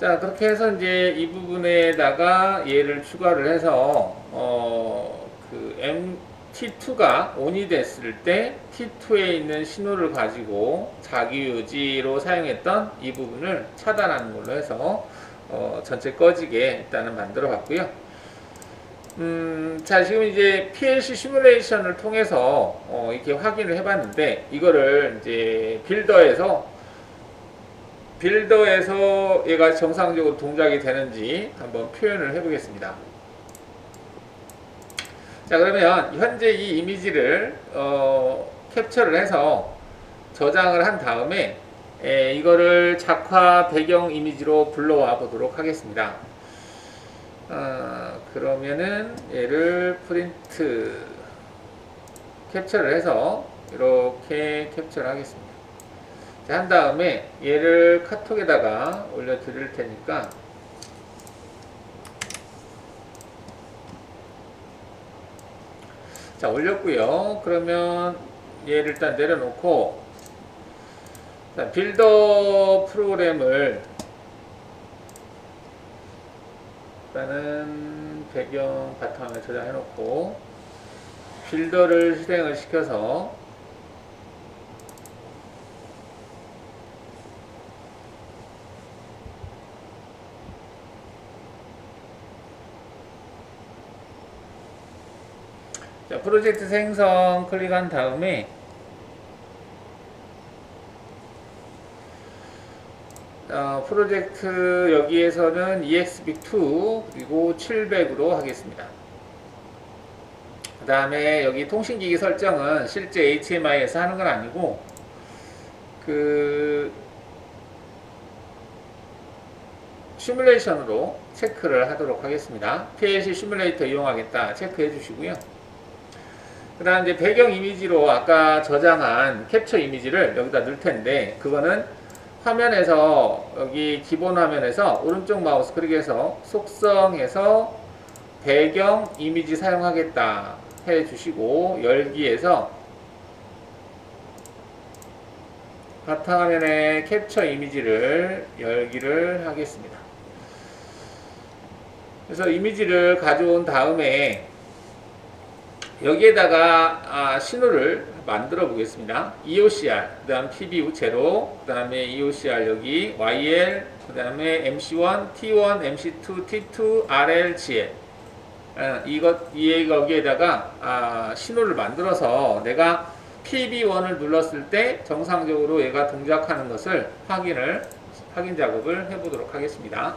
자, 그렇게 해서 이제 이 부분에다가 얘를 추가를 해서, 어, 그 MT2가 ON이 됐을 때 T2에 있는 신호를 가지고 자기 유지로 사용했던 이 부분을 차단하는 걸로 해서, 어, 전체 꺼지게 일단은 만들어 봤고요. 음, 자, 지금 이제 PLC 시뮬레이션을 통해서, 어, 이렇게 확인을 해봤는데, 이거를 이제 빌더에서 빌더에서 얘가 정상적으로 동작이 되는지 한번 표현을 해보겠습니다. 자 그러면 현재 이 이미지를 어, 캡처를 해서 저장을 한 다음에 에, 이거를 작화 배경 이미지로 불러와 보도록 하겠습니다. 어, 그러면은 얘를 프린트 캡처를 해서 이렇게 캡처를 하겠습니다. 자, 한 다음에 얘를 카톡에다가 올려 드릴 테니까 자 올렸고요. 그러면 얘를 일단 내려놓고 자, 빌더 프로그램을 일단은 배경 바탕을 저장해 놓고 빌더를 실행을 시켜서 자, 프로젝트 생성 클릭한 다음에 어, 프로젝트 여기에서는 EXB2 그리고 700으로 하겠습니다. 그 다음에 여기 통신기기 설정은 실제 HMI에서 하는 건 아니고 그 시뮬레이션으로 체크를 하도록 하겠습니다. PLC 시뮬레이터 이용하겠다 체크해 주시고요. 그 다음 이제 배경 이미지로 아까 저장한 캡처 이미지를 여기다 넣을 텐데 그거는 화면에서 여기 기본 화면에서 오른쪽 마우스 클릭해서 속성에서 배경 이미지 사용하겠다 해 주시고 열기에서 바탕화면에 캡처 이미지를 열기를 하겠습니다. 그래서 이미지를 가져온 다음에 여기에다가 아, 신호를 만들어 보겠습니다. EOCR, 그 다음 PBU 제로, 그 다음에 EOCR 여기 YL, 그 다음에 MC1, T1, MC2, T2, RL, GL. 아, 이것, 이 여기에다가 아, 신호를 만들어서 내가 PB1을 눌렀을 때 정상적으로 얘가 동작하는 것을 확인을, 확인 작업을 해보도록 하겠습니다.